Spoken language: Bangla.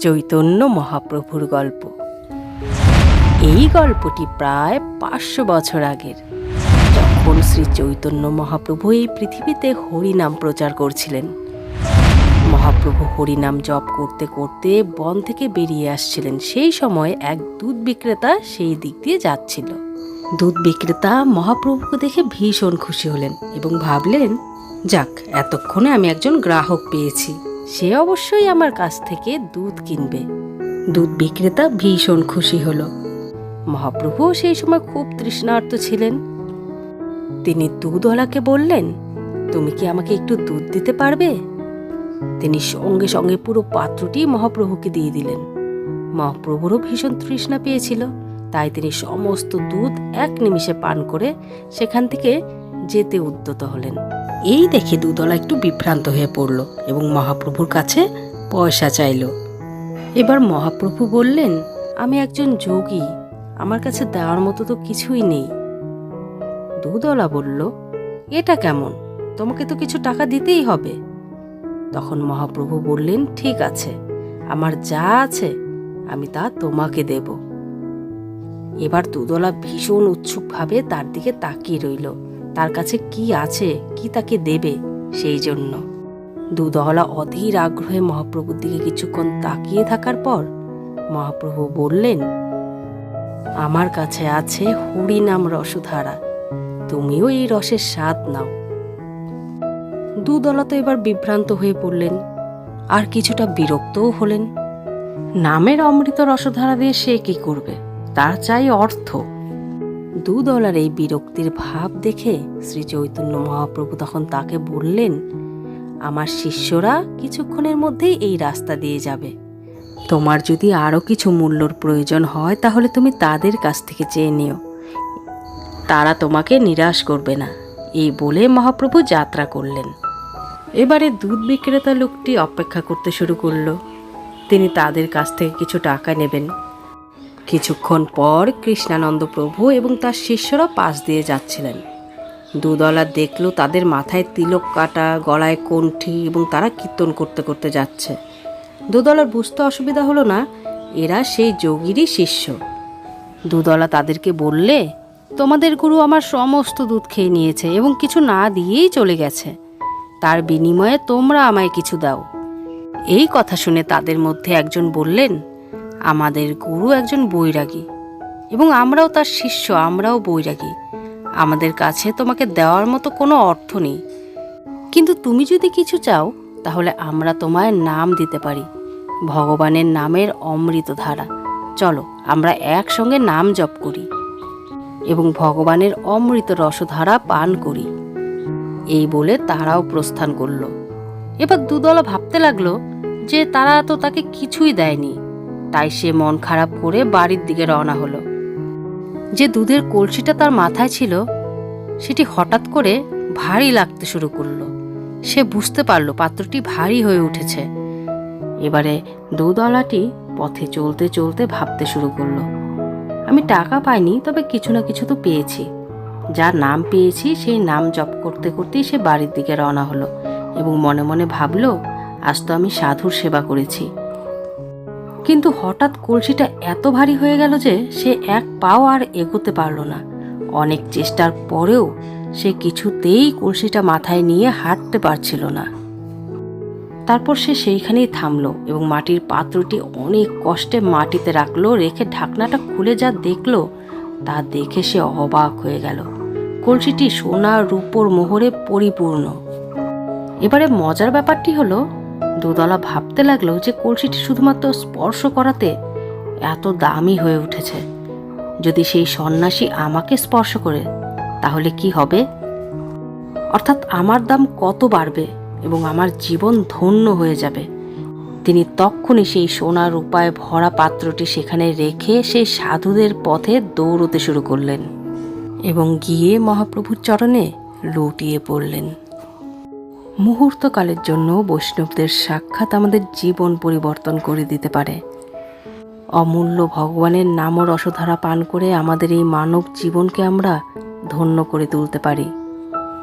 চৈতন্য মহাপ্রভুর গল্প। এই গল্পটি প্রায় পাঁচশো বছর আগের। যখন শ্রী চৈতন্য মহাপ্রভু এই পৃথিবীতে হরিনাম প্রচার করছিলেন। মহাপ্রভু হরিনাম জপ করতে করতে বন থেকে বেরিয়ে আসছিলেন। সেই সময় এক দুধ বিক্রেতা সেই দিক দিয়ে যাচ্ছিল। দুধ বিক্রেতা মহাপ্রভুকে দেখে ভীষণ খুশি হলেন এবং ভাবলেন, যাক, এতক্ষণে আমি একজন গ্রাহক পেয়েছি। সে অবশ্যই আমার কাছ থেকে দুধ কিনবে। দুধ বিক্রেতা ভীষণ খুশি হল। মহাপ্রভু সেই সময় খুব তৃষ্ণার্ত ছিলেন। তিনি দুধওয়ালাকে বললেন, তুমি কি আমাকে একটু দুধ দিতে পারবে? তিনি সঙ্গে সঙ্গে পুরো পাত্রটি মহাপ্রভুকে দিয়ে দিলেন। মহাপ্রভুরও ভীষণ তৃষ্ণা পেয়েছিল। তাই তিনি সমস্ত দুধ এক নিমিষে পান করে সেখান থেকে যেতে উদ্যত হলেন। এই দেখে দুদলা একটু বিভ্রান্ত হয়ে পড়ল এবং মহাপ্রভুর কাছে পয়সা চাইল। এবার মহাপ্রভু বললেন, আমি একজন যোগী, আমার কাছে দেওয়ার মতো তো কিছুই নেই। দুদলা বলল, এটা কেমন? তোমাকে তো কিছু টাকা দিতেই হবে। তখন মহাপ্রভু বললেন, ঠিক আছে, আমার যা আছে, আমি তা তোমাকে দেব। এবার দুদলা ভীষণ উৎসুকভাবে তার দিকে তাকিয়ে রইল। তার কাছে কি আছে কি তাকে দেবে সেই জন্য? দুধওয়ালা অধীর আগ্রহে মহাপ্রভুর দিকে কিছুক্ষণ তাকিয়ে থাকার পর মহাপ্রভু বললেন, আমার কাছে আছে হরিনাম রসধারা। তুমিও এই রসের স্বাদ নাও। দুদলা তো এবার বিভ্রান্ত হয়ে পড়লেন, আর কিছুটা বিরক্তও হলেন। নামের অমৃত রসধারা দিয়ে সে কি করবে? তার চাই অর্থ। দুদলার এই বিরক্তির ভাব দেখে শ্রী চৈতন্য মহাপ্রভু তখন তাকে বললেন, আমার শিষ্যরা কিছুক্ষণের মধ্যেই এই রাস্তা দিয়ে যাবে। তোমার যদি আরও কিছু মূল্যর প্রয়োজন হয়, তাহলে তুমি তাদের কাছ থেকে চেয়ে নিও। তারা তোমাকে নিরাশ করবে না। এই বলে মহাপ্রভু যাত্রা করলেন। এবারে দুধ বিক্রেতা লোকটি অপেক্ষা করতে শুরু করল। তিনি তাদের কাছ থেকে কিছু টাকা নেবেন। কিছুক্ষণ পর কৃষ্ণানন্দ প্রভু এবং তার শিষ্যরা পাশ দিয়ে যাচ্ছিলেন। দুদলা দেখল তাদের মাথায় তিলক কাটা, গলায় কণ্ঠি এবং তারা কীর্তন করতে করতে যাচ্ছে। দুদলার বুঝতে অসুবিধা হলো না, এরা সেই যোগীরই শিষ্য। দুদলা তাদেরকে বললে, তোমাদের গুরু আমার সমস্ত দুধ খেয়ে নিয়েছে এবং কিছু না দিয়েই চলে গেছে। তার বিনিময়ে তোমরা আমায় কিছু দাও। এই কথা শুনে তাদের মধ্যে একজন বললেন আমাদের গুরু একজন বৈরাগী এবং আমরাও তার শিষ্য, আমরাও বৈরাগী। আমাদের কাছে তোমাকে দেওয়ার মতো কোনো অর্থ নেই। কিন্তু তুমি যদি কিছু চাও, তাহলে আমরা তোমায় নাম দিতে পারি। ভগবানের নামের অমৃত ধারা চলো, আমরা একসঙ্গে নাম জপ করি এবং ভগবানের অমৃত রসধারা পান করি। এই বলে তারাও প্রস্থান করল। এবার দুদলা ভাবতে লাগল যে তারা তো তাকে কিছুই দেয়নি। তাই সে মন খারাপ করে বাড়ির দিকে রওনা হলো। যে দুধের কলসিটা তার মাথায় ছিল, সেটি হঠাৎ করে ভারী লাগতে শুরু করল। সে বুঝতে পারল পাত্রটি ভারী হয়ে উঠেছে। এবারে দুধওয়ালাটি পথে চলতে চলতে ভাবতে শুরু করল, আমি টাকা পাইনি, তবে কিছু না কিছু তো পেয়েছি। যার নাম পেয়েছি, সেই নাম জপ করতে করতেই সে বাড়ির দিকে রওনা হলো এবং মনে মনে ভাবলো, আজ তো আমি সাধুর সেবা করেছি। কিন্তু হঠাৎ কলসিটা এত ভারী হয়ে গেল যে সে এক পাও আর এগোতে পারল না। অনেক চেষ্টার পরেও সে কিছুতেই কলসিটা মাথায় নিয়ে হাঁটতে পারছিল না। তারপর সে সেইখানেই থামলো এবং মাটির পাত্রটি অনেক কষ্টে মাটিতে রাখল, রেখে ঢাকনাটা খুলে যা দেখল তা দেখে সে অবাক হয়ে গেল। কলসিটি সোনা রূপোর মোহরে পরিপূর্ণ। এবারে মজার ব্যাপারটি হলো দুদলা ভাবতে লাগল যে কলসিটি শুধুমাত্র স্পর্শ করাতে এত দামি হয়ে উঠেছে। যদি সেই সন্ন্যাসী আমাকে স্পর্শ করে, তাহলে কি হবে? অর্থাৎ আমার দাম কত বাড়বে এবং আমার জীবন ধন্য হয়ে যাবে? তিনি তক্ষুনি সেই সোনার উপায় ভরা পাত্রটি সেখানে রেখে সেই সাধুদের পথে দৌড়তে শুরু করলেন এবং গিয়ে মহাপ্রভুর চরণে লুটিয়ে পড়লেন। মুহূর্তকালের জন্য বৈষ্ণবদের সাক্ষাৎ আমাদের জীবন পরিবর্তন করে দিতে পারে। অমূল্য ভগবানের নাম রসধারা পান করে আমাদের এই মানব জীবনকে আমরা ধন্য করে তুলতে পারি।